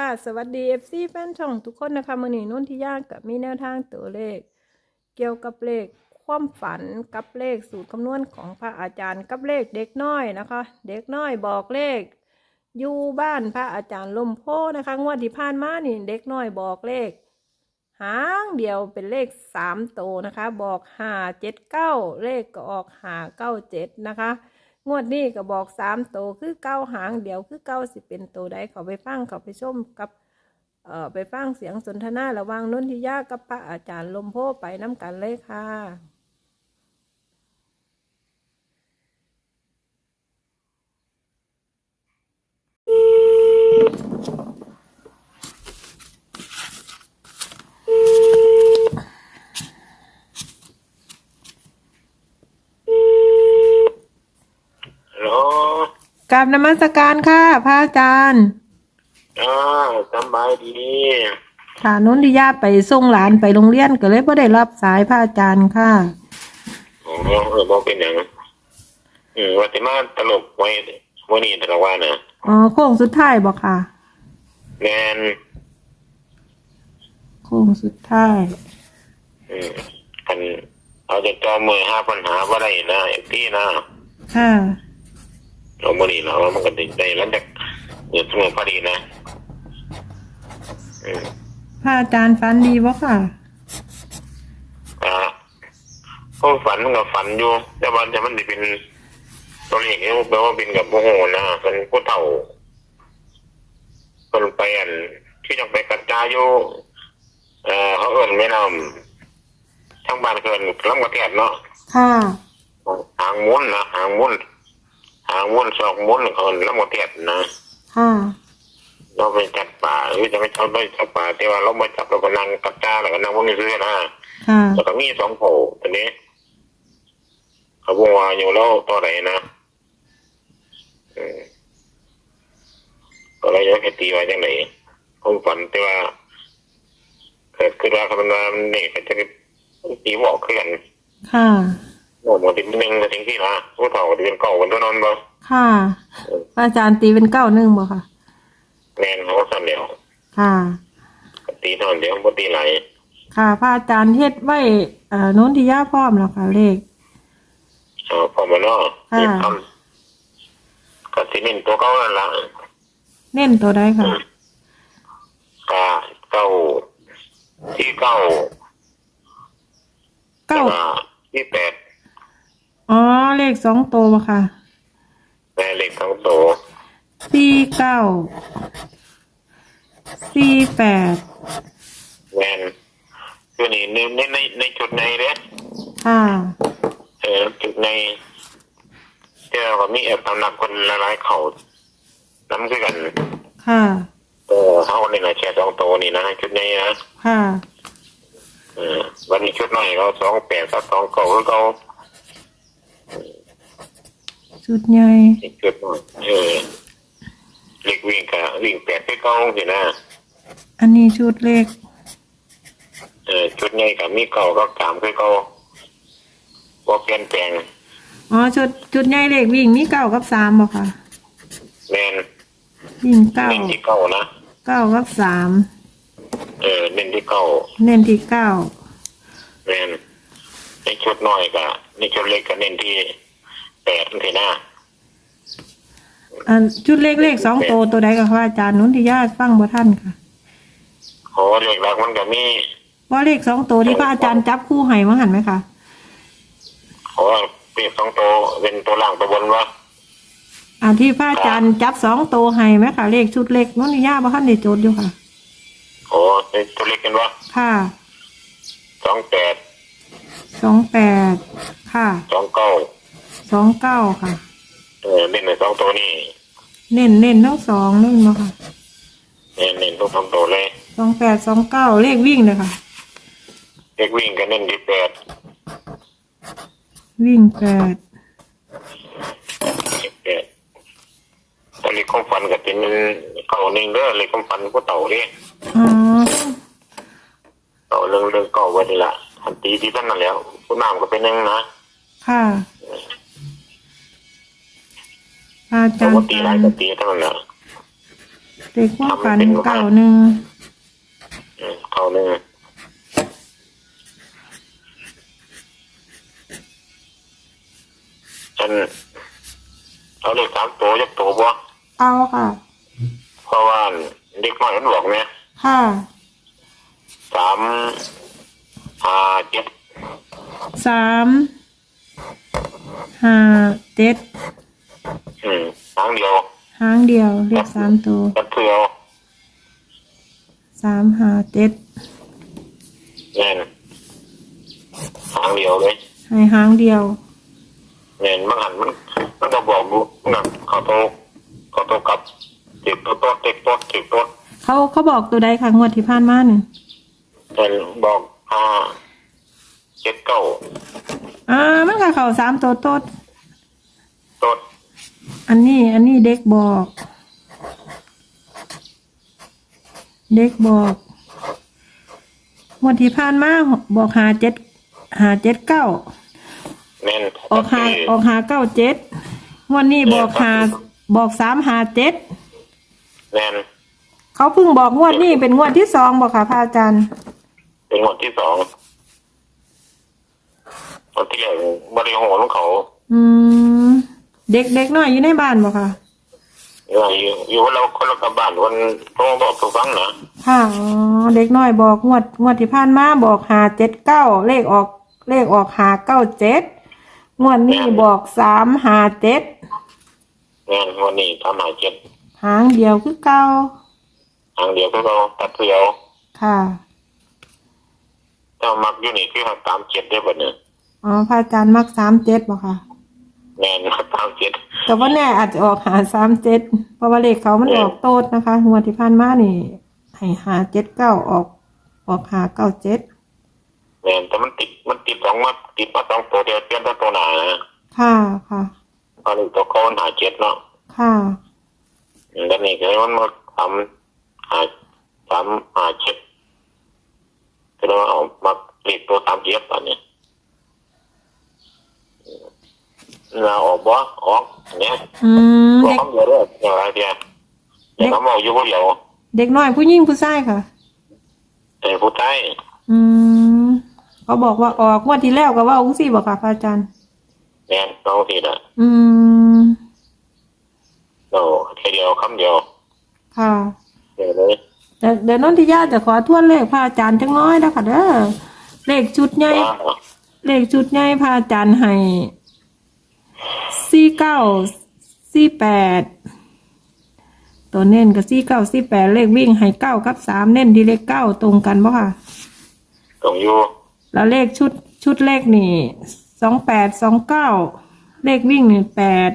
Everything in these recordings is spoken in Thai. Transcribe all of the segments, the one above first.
ค่ะสวัสดี FC แฟนช่องทุกคนนะคะมือนีนุ่นที่ยากกับมีแนวทางตัวเลข เกี่ยวกับเลขความฝันกับเลขสูตรคำนวณของพระอาจารย์กับเลขเด็กน้อยนะคะ เด็กน้อยบอกเลขอยู่บ้านพระอาจารย์ลมโพนะคะ งวดที่ผ่านมานี่เด็กน้อยบอกเลข หางเดียวเป็นเลขสามโตนะคะ บอกห้าเจ็ดเก้าเลขก็ออกห้าเก้าเจ็ดนะคะ งวดนี้ก็บอกสามโตคือเก้าหางเดียวคือเก้าสิเป็นโตวใดเขาไปฟังเขาไปชมกับเอ่อไปฟังเสียงสนทนาระหว่างนนทิยากับพระอาจารย์ลมโพไปน้ำกันเลยค่ะ ฮัลโหล กราบนมัสการค่ะพระอาจารย์อ่าสบายดีค่ะนนทิยาไปส่งหลานไปโรงเรียนก็เลยไ่ได้รับสายพระอาจารย์ค่ะอ๋อเออบอกเป็นอย่างอืมว่าแต่มาตลกไว้วันนี้ตลกว่านะอ๋อโค้งสุดท้ายบอกค่ะแมนโค้งสุดท้าย อืมกันเอาจะจอมือห้าปัญหาว่าได้นะไอ้ที่นะค่ะ เราวันนี้เรามันก็ได้ได้แล้วจากเดือดเสมอพอดีนะอืมพระอาจารย์ฟันดีบ่ค่ะ อ่าพวกฝันมันก็ฝันอยู่ แต่ว่าจะมันจะเป็นตัวเลขเนี่ยแปลว่าเป็นกับโมโหนะเป็นผู้เฒ่าคนไปอันที่ต้องไปกระจายอยู่เอ่อเขาเอิ้นแม่น้ำทั้งบ้านเกินลำกระแทกเนาะค่ะ หางม้วนนะหางม้วน หางม้วนสองม้วนเขาเอิ้นลำกระแทกนะค่ะเราไปจับป่าหรือจะไม่ชอบไปจับป่าแต่ว่าเราไม่จับเราก็นั่งกระจายแล้วก็นั่งวนซื้อนะค่ะแล้วก็มีสองโผล่ตัวนี้เขาบอกว่าอยู่แล้วตัวไหนนะเออก็เลยยกให้ตีไว้จังไหนผมฝันแต่ว่าเกิดขึ้นว่าคำนามนี่ก็จะตีบอกขึ้นค่ะ โอ้โหติดหนึ่งก็ถึงที่นะผู้เฒ่าก็จะเป็นเก่ากันตัวนอนบ่ค่ะพระอาจารย์ตีเป็นเก้าหนึ่งบ่ค่ะ แมนเขาก็สั่นเดียวค่ะก็ตีเท่านั้นเดียวบ่ตีไหลายค่ะพระอาจารย์เฮ็ดไว้เอ่อนนทิยาพร้อมแล้วค่ะเลข เอาพอมาเนาะค่ะนี่ทำก็สิเน้นตัวเก่านั่นล่ะเน้นตัวใดค่ะ กาเก้าที่เก้าเก้าแล้วที่แปด อ๋อ เลขสองตัวบ่ค่ะแม่เล็กทั้งโตวสี่เก้าสี่แปดแมนคือนี่ในในในในจุดในเด้ค่ะเออจุดในเจ้าก็มีแอบตำหนักคนหลายๆเขาน้ำคือกันค่ะเออเขาในไหนะแค่สองโตวนี่นะจุดในนะค่ะเออวันนี้ชุดน้อยเขาสองแปดกับสองเก่าคือเขา จุดใหญ่อีกชุดน้อยเออเล็กวิ่งกับวิ่งแปดคือเก่าสินะอันนี้ชุดเลขเออชุดใหญ่กับมีเก่าก็สามคือเก่าว่าเปลี่ยนแปลงอ๋อชุดชุดใหญ่เลขวิ่งมีเก้ากับสามบ่ค่ะแมนวิ่งเก้าเน้นที่เก่านะเก้ากับสามเออเน้นที่เก่าเน้นที่เก้าแมน ในชุดน้อยกับในชุดเล็กก็เน้นที่แปดทีหน้าอันชุดเลขเลขสองตัวตัวใดกับพระอาจารย์นุนที่ญาติฟังบ่ท่านค่ะโหเล็กรักมันก็มีว่าเลขสองตัวที่พระอาจารย์จับคู่ให้มาหันไหมคะโหเปรียบสองตัวเป็นตัวล่างตัวบนวะอันที่พระอาจารย์จับสองตัวให้ไหมคะเลขชุดเลขนุนที่ญาติบ่ท่านได้โจทย์อยู่ค่ะโหเป็นตัวเล็กกันวะค่ะสองแปด สองแปดค่ะสองเก้าสองเก้าค่ะ เออเน้นในสองตัวนี่เน้นเน้นทั้งสองนั่นมาค่ะเน้นเน้นทุกสองตัวเลยสองแปดสองเก้าเลขวิ่งเลยค่ะเล็กวิ่งก็เน้นที่แปดวิ่งแปดที่แปดแต่เล็กของฟันก็เป็นเก่าหนึ่งเด้อเล็กของฟันผู้เต่าเนี่ยอ๋อเก่าเรื่องเรื่องเก่าวันนี้ละ ทันตีที่ท่านนั่นแล้วผู้นำก็เป็นหนึ่งนะค่ะพระอาปจารกย์ติหลายก็ตีเท่านั้นแหละเลขความฝันเก่าหนึ่งอืมเขาหนึ่งฉันเอาเลขสามตัวยักตัวบ่เอาค่ะ เพราะว่าเด็กน้อยมันบอกเนี่ยค่ะสาม ห้าเจ็ดสามห้าเจ็ดอืมครั้งเดียวหางเดียวเลขสามตัวกันเพื่อสามห้าเจ็ดแน่นครั้งเดียวเลยให้หางเดียวแน่นมันหันมันมันก็บอกดูนะเขาโตเขาโตกลับติดตัวโต๊ะติดโต๊ะติดโต๊ะเขาเขาบอกตัวใดค่ะงวดที่ผ่านมาหนึ่งแน่นบอก ห้าเจ็ดเก้าอ่ามันค่ะเขาสามตัวโต๊ดโต๊ะอันนี้ อันนี้เด็กบอก เด็กบอกงวดที่ผ่านมาบอกหาเจ็ดหาเจ็ดเก้าแน่นออกหาออกหาเก้าเจ็ดงวันนี้บอกหาบอกสามหาเจ็ดแน่นเขาเพิ่งบอกงวดนี้เป็นงวดที่สองบอกค่ะพระอาจารย์ เป็นงวดที่สองตอนที่แรกบริโภคของเขาอืมเด็กเด็กน้อยอยู่ในบ้านบอกค่ะอยู่อยู่คนเราคนละกับบ้านคนโทรบอกทุกฟังนะค่ะอ๋อเด็กน้อยบอกงวดงวดที่ผ่านมาบอกหาเจ็ดเก้าเลขออก เลขออกหาเก้าเจ็ดงวดนี้บอกสามหาเจ็ดแน่นวันนี้ทำหาเจ็ดหางเดียวคือเก้าทางเดียวก็เราตัดเดียวค่ะ ถ้ามักอยู่นี่คือหักตามเจ็ดได้บ่เนี่ยอ๋อพระอาจารย์มักสามเจ็ดบอกค่ะแน่นหักตามเจ็ดแต่ว่าแน่อาจจะออกหาสามเจ็ดเพราะว่าเลขเขามันเออออกโต๊ดนะคะงวดที่ผ่านมานี่ให้หาเจ็ดเก้าออก ออกหาเก้าเจ็ดแน่นแต่มันติดมันติดสองมาติดมาสองตัวเดียวเปลี่ยนตัวตัวหนานะค่ะค่ะตอนนี้ตัวเขาหาเจ็ดเนาะค่ะแล้วนี่คือมันมาทำหาสามหาเจ็ด คือเราเอามาเรียกตัวสามเจ็ดตอนนี้เราออกบ่ออกอันเนี้ยอืมบอกเด็กคำเดียวเลยอย่างไรเดียวเดี๋ยวเขาบอกอยู่คนเดียวเด็กน้อยผู้หญิงผู้ชายค่ะ แต่ผู้ใต้อืมเขาบอกว่าออกงวดที่แล้วก็ว่าอุ้งสี่บอกค่ะพระอาจารย์แน่นน้องผิดอะอืม เราแค่เดียวคำเดียวค่ะ เดี๋ยวเลย เดี๋ยวเดี๋ยวนนทิยาจะขอทวนเลขพระอาจารย์จังน้อยนะคะเด้อเลขชุดใหญ่ว่าเลขชุดใหญ่พระอาจารย์ให้สี่เก้าสี่แปดตัวเน้นกับสี่เก้าสี่แปดเลขวิ่งให้เก้ากับสามเน้นที่เลขเก้าตรงกันปะค่ะตรงอยู่แล้วเลขชุดชุดเลขนี่สองแปดสองเก้าเลขวิ่งนี่แปด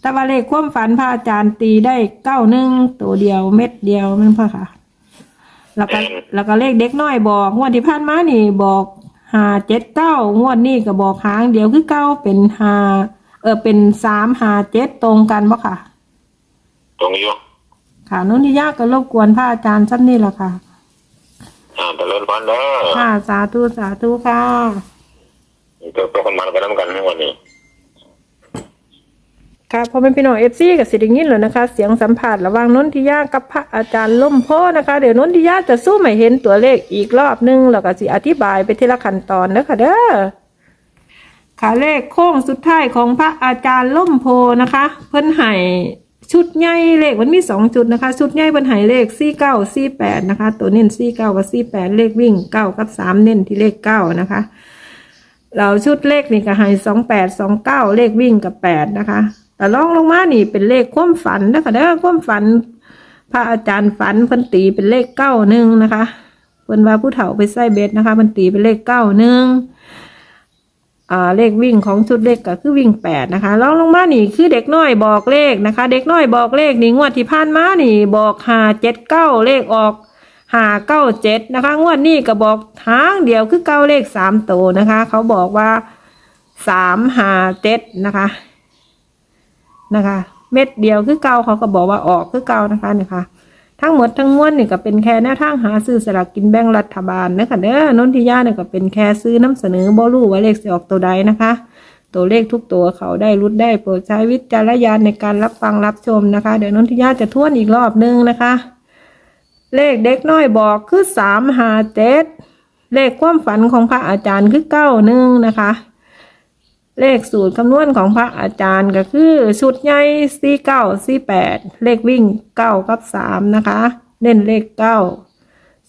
แต่ว่าเลขความฝันพระอาจารย์ตีได้เก้าหนึ่งตัวเดียวเม็ดเดียวนั่นพะค่ะ แล้วก็แล้วก็เลขเด็กน้อยบอกงวดที่ผ่านมานี่บอกหาเจ็ดเก้างวดนี้ก็บอกหางเดียวคือเก้าเป็นหาเออเป็นสามหาเจ็ดตรงกันปะค่ะ ตรงอยู่ค่ะนุ่นที่ยากก็รบกวนพระอาจารย์สักนี่แหละค่ะอ่าแต่เริ่มพันเด้อค่ะสาธุสาธุค่ะตัวตัวคนมันก็น้ำกันทั้งวันนี้ ค่ะพอเป็นพี่น้องเอฟซีกับสิริงินแล้วนะคะ เสียงสัมผัสระหว่างนนทิยากับพระอาจารย์ล่มโพนะคะ เดี๋ยวนนทิยาจะสู้ไม่เห็นตัวเลขอีกรอบนึงแล้วก็สิอธิบายไปทีละขั้นตอนนะคะเด้อค่ะเลขโค้งสุดท้ายของพระอาจารย์ล่มโพนะคะ เพิ่นให้ชุดใหญ่เลขมันมีสองจุดนะคะ ชุดใหญ่เพิ่นให้เลขสี่เก้าสี่แปดนะคะ ตัวเน้นสี่เก้ากับสี่แปดเลขวิ่งเก้ากับสามเน้นที่เลขเก้านะคะเราชุดเลขนี่ก็ให้สองแปดสองเก้าเลขวิ่งกับแปดนะคะ ลองลงมานี่เป็นเลขความฝันนะคะเด้อความฝัน พระอาจารย์ฝันพิ่นตีเป็นเลขเก้าหนึ่งนะคะเพิ่นว่าผู้เฒ่าไปใส่เบ็ดนะคะมันตีเป็นเลขเก้าหนึ่งอ่าเลขวิ่งของชุดเลขก็คือวิ่งแปดนะคะลองลงมานี่คือเด็กน้อยบอกเลขนะคะ เด็กน้อยบอกเลขนี่งวดที่ผ่านมานี่ บอกหาเจ็ดเก้าเลขออกหาเก้าเจ็ดนะคะ งวดนี้ก็บอกทางเดียวคือเก้าเลขสามตัวนะคะ เขาบอกว่าสามหาเจ็ดนะคะ นะคะ เม็ดเดียวคือเกาเขาก็บอกว่าออกคือเกานะคะเนี่ยค่ะ ทั้งหมดทั้งมวลนี่ก็เป็นแค่แนวทางหาซื้อสลากกินแบ่งรัฐบาลนะคะเด้อนนทิยาเนี่ยก็เป็นแค่ซื้อน้ำเสนอบ่รู้ว่าเลขสิออกตัวใดนะคะ ตัวเลขทุกตัวเขาได้รุดได้โปรดใช้วิจารณญาณในการรับฟังรับชมนะคะ เดี๋ยวนนทิยาจะทวนอีกรอบนึงนะคะ เลขเด็กน้อยบอกคือสามหาเจ็ดเลขความฝันของพระอาจารย์คือเก้าหนึ่งนะคะ เลขสูตรคำนวณของพระอาจารย์ก็คือชุดใหญ่สี่เก้าสี่แปดเลขวิ่งเก้ากับสามนะคะเน้นเลขเก้า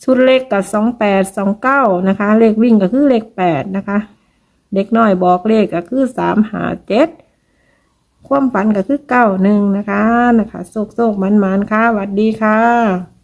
ชุดเลขกับสองแปดสองเก้านะคะ เลขวิ่งก็คือเลขแปดนะคะ เด็กน้อยบอกเลขก็คือสามหาเจ็ดความฝันก็คือเก้าหนึ่งนะคะนะคะโศกโศกมันมันค่ะสวัสดีค่ะ